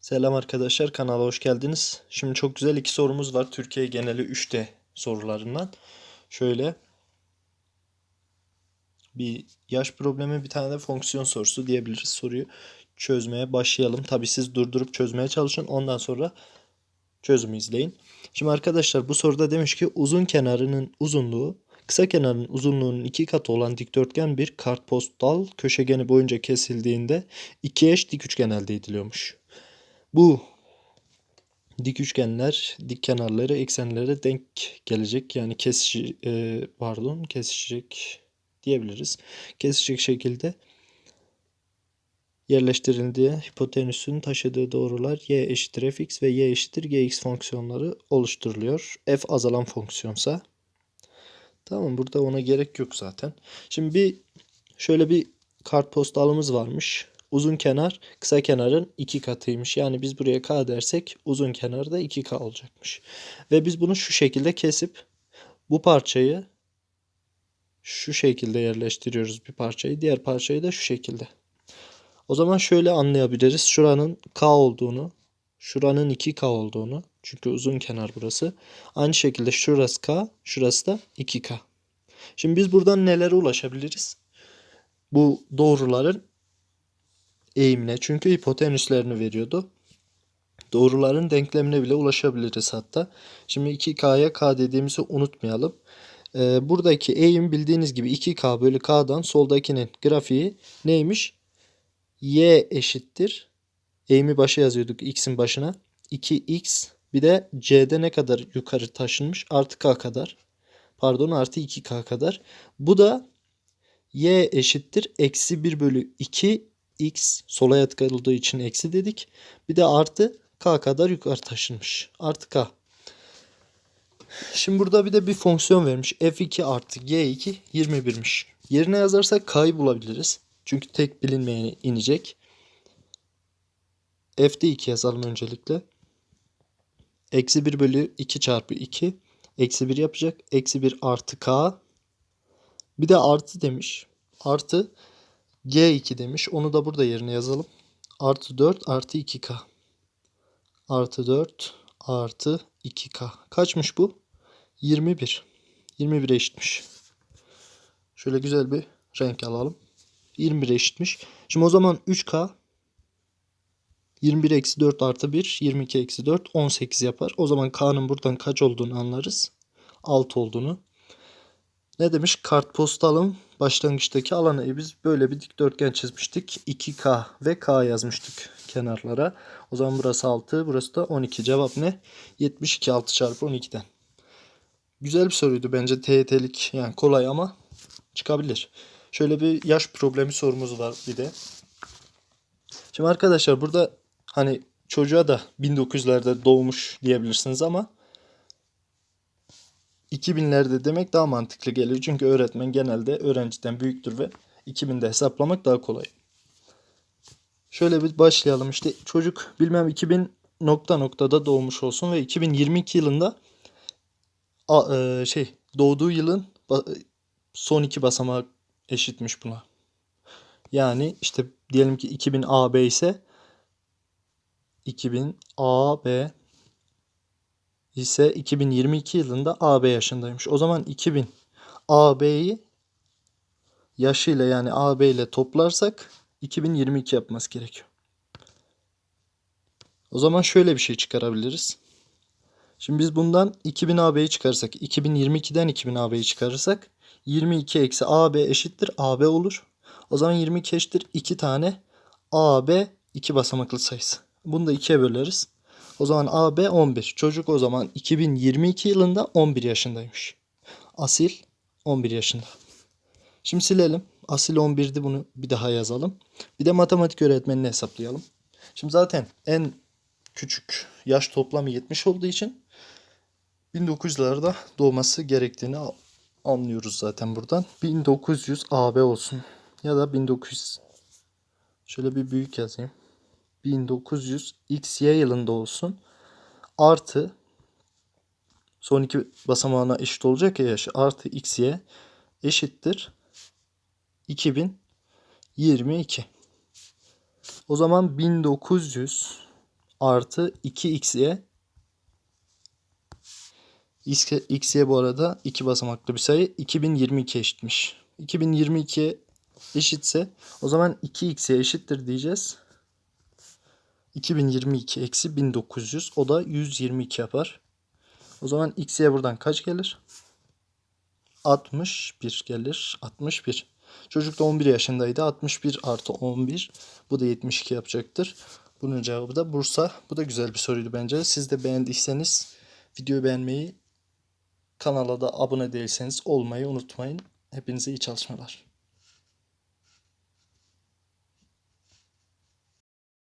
Selam arkadaşlar kanala hoş geldiniz. Şimdi çok güzel iki sorumuz var. Türkiye geneli 3D sorularından. Şöyle bir yaş problemi bir tane de fonksiyon sorusu diyebiliriz. Soruyu çözmeye başlayalım. Tabi siz durdurup çözmeye çalışın. Ondan sonra çözümü izleyin. Şimdi arkadaşlar bu soruda demiş ki uzun kenarının uzunluğu kısa kenarın uzunluğunun iki katı olan dikdörtgen bir kartpostal köşegeni boyunca kesildiğinde iki eş dik üçgen elde ediliyormuş. Bu dik üçgenler dik kenarları eksenlere denk gelecek. Yani kesişi, e, pardon kesişecek diyebiliriz. Kesişecek şekilde yerleştirildiği hipotenüsün taşıdığı doğrular y eşittir fx ve y eşittir gx fonksiyonları oluşturuluyor. f azalan fonksiyonsa. Tamam burada ona gerek yok zaten. Şimdi bir şöyle bir kartpostalımız varmış. Uzun kenar kısa kenarın iki katıymış. Yani biz buraya k dersek uzun kenar da 2k olacakmış. Ve biz bunu şu şekilde kesip bu parçayı şu şekilde yerleştiriyoruz bir parçayı. Diğer parçayı da şu şekilde. O zaman şöyle anlayabiliriz. Şuranın k olduğunu, şuranın 2k olduğunu. Çünkü uzun kenar burası. Aynı şekilde şurası k, şurası da 2k. Şimdi biz buradan nelere ulaşabiliriz? Bu doğruların eğimine. Çünkü hipotenüslerini veriyordu. Doğruların denklemine bile ulaşabiliriz hatta. Şimdi 2K'ya K dediğimizi unutmayalım. Ee, buradaki eğim bildiğiniz gibi 2K bölü K'dan soldakinin grafiği neymiş? Y eşittir. Eğimi başa yazıyorduk x'in başına. 2x bir de c'de ne kadar yukarı taşınmış? Artı k kadar. Pardon artı 2k kadar. Bu da y eşittir. Eksi 1 bölü 2 x sola yatkaladığı için eksi dedik. Bir de artı k kadar yukarı taşınmış. Artı k. Şimdi burada bir de bir fonksiyon vermiş. f2 artı g2 21'miş. Yerine yazarsak k'yı bulabiliriz. Çünkü tek bilinmeyeni inecek. f'de 2 yazalım öncelikle. Eksi 1 bölü 2 çarpı 2. Eksi 1 yapacak. Eksi 1 artı k. Bir de artı demiş. Artı G2 demiş. Onu da burada yerine yazalım. Artı 4 artı 2K. Artı 4 artı 2K. Kaçmış bu? 21. 21 eşitmiş. Şöyle güzel bir renk alalım. 21 eşitmiş. Şimdi o zaman 3K 21 eksi 4 artı 1 22 eksi 4 18 yapar. O zaman K'nın buradan kaç olduğunu anlarız. 6 olduğunu. Ne demiş? Kartpostalın başlangıçtaki alanı. E biz böyle bir dikdörtgen çizmiştik. 2K ve K yazmıştık kenarlara. O zaman burası 6, burası da 12. Cevap ne? 72 6 çarpı 12'den. Güzel bir soruydu bence TYT'lik yani kolay ama çıkabilir. Şöyle bir yaş problemi sorumuz var bir de. Şimdi arkadaşlar burada hani çocuğa da 1900'lerde doğmuş diyebilirsiniz ama 2000'lerde demek daha mantıklı gelir. Çünkü öğretmen genelde öğrenciden büyüktür ve 2000'de hesaplamak daha kolay. Şöyle bir başlayalım. İşte çocuk bilmem 2000 nokta noktada doğmuş olsun ve 2022 yılında e, şey doğduğu yılın son iki basamağı eşitmiş buna. Yani işte diyelim ki 2000 AB ise 2000 AB ise 2022 yılında AB yaşındaymış. O zaman 2000 AB'yi yaşıyla yani AB ile toplarsak 2022 yapması gerekiyor. O zaman şöyle bir şey çıkarabiliriz. Şimdi biz bundan 2000 AB'yi çıkarırsak 2022'den 2000 AB'yi çıkarırsak 22 eksi AB eşittir AB olur. O zaman 22 eşittir 2 tane AB 2 basamaklı sayısı. Bunu da 2'ye böleriz. O zaman AB 11. Çocuk o zaman 2022 yılında 11 yaşındaymış. Asil 11 yaşında. Şimdi silelim. Asil 11'di bunu bir daha yazalım. Bir de matematik öğretmenini hesaplayalım. Şimdi zaten en küçük yaş toplamı 70 olduğu için 1900'larda doğması gerektiğini anlıyoruz zaten buradan. 1900 AB olsun. Ya da 1900 şöyle bir büyük yazayım. 1900 XY yılında olsun. Artı son iki basamağına eşit olacak ya yaş. Artı XY eşittir 2022. O zaman 1900 artı 2xy X, xy bu arada iki basamaklı bir sayı 2022 eşitmiş. 2022 eşitse o zaman 2x'ye eşittir diyeceğiz. 2022 eksi 1900 o da 122 yapar. O zaman x'ye buradan kaç gelir? 61 gelir. 61. Çocuk da 11 yaşındaydı. 61 artı 11. Bu da 72 yapacaktır. Bunun cevabı da Bursa. Bu da güzel bir soruydu bence. Siz de beğendiyseniz videoyu beğenmeyi, kanala da abone değilseniz olmayı unutmayın. Hepinize iyi çalışmalar.